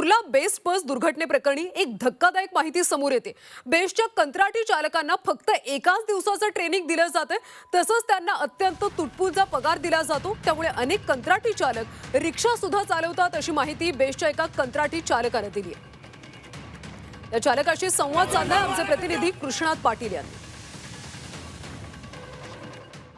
Kurla best बस दुर्घटनेप्रकरणी एक धक्कादायक माहिती समोर येते. बेस्टच्या कंत्राटी चालकांना फक्त एकाच दिवसाचं ट्रेनिंग दिलं जातं तसंच त्यांना अत्यंत तुटपुंचा पगार दिला जातो. त्यामुळे अनेक कंत्राटी चालक रिक्षा सुद्धा चालवतात अशी माहिती बेस्टच्या एका कंत्राटी चालकानं दिली आहे. या चालकाशी संवाद साधलाय आमचे प्रतिनिधी कृष्णात पाटील यांनी.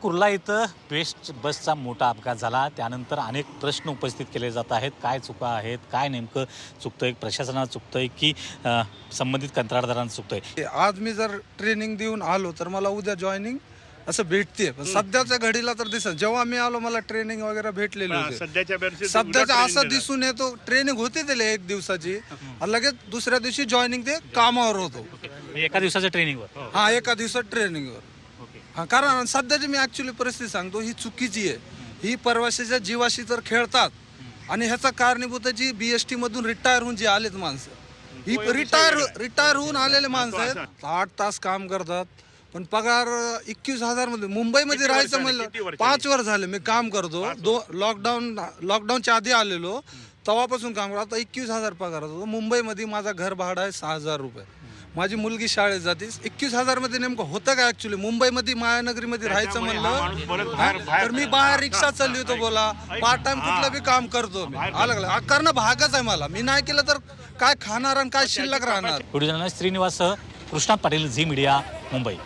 कुर्ला इथं बेस्ट बसचा मोठा अपघात झाला. त्यानंतर अनेक प्रश्न उपस्थित केले जात आहेत. काय चुका आहेत? काय नेमकं चुकतंय? प्रशासनाला चुकतंय की अं, संबंधित कंत्राटदारांना चुकतंय? आज मी जर ट्रेनिंग देऊन आलो तर मला उद्या जॉईनिंग असं भेटते पण सध्याच्या घडीला तर दिसत जेव्हा मी आलो मला ट्रेनिंग वगैरे भेटलेली होती. सध्याच्या उलट असं. दिसून येतो. ट्रेनिंग होती त्याला एक दिवसाची. आणि लगेच दुसऱ्या दिवशी जॉईनिंग ते कामावर होतो. म्हणजे एका दिवसाच्या ट्रेनिंगवर हा एका दिवसात ट्रेनिंगवर हा कारण सध्याची मी ऍक्च्युली परिस्थिती सांगतो ही चुकीची आहे. ही प्रवाशाच्या जीवाशी तर खेळतात आणि ह्याचा कारणीभूत जी बीएसटी मधून रिटायर होऊन जी आलेत माणसं. ही रिटायर रिटायर होऊन आलेले माणसं आहेत. आठ तास काम करतात. पण पगार एकवीस हजारमध्ये मुंबईमध्ये राहायचं? म्हणलं पाच वर्ष झाले मी काम करतो. दो लॉकडाऊन लॉकडाऊनच्या आधी आलेलो. तेव्हापासून काम करतो. आता एकवीस हजार पगार होतो. मुंबईमध्ये माझा घर भाडं आहे सहा हजार रुपये. माझी मुलगी शाळेत जाते एकवीस हजारमध्ये नेमकं होतं का ऍक्च्युली मुंबईमध्ये मायानगरीमध्ये राहायचं म्हणलं हा? तर मी बाहेर रिक्षा चालवतो बोला. पार्ट टाइम कुठलं बी काम करतो मी. आलं का? करणं भागच आहे मला. मी नाही केलं तर काय खाणार आणि काय शिल्लक राहणार? Video journalist Shrinivas Krishnat Patil Zee Media Mumbai.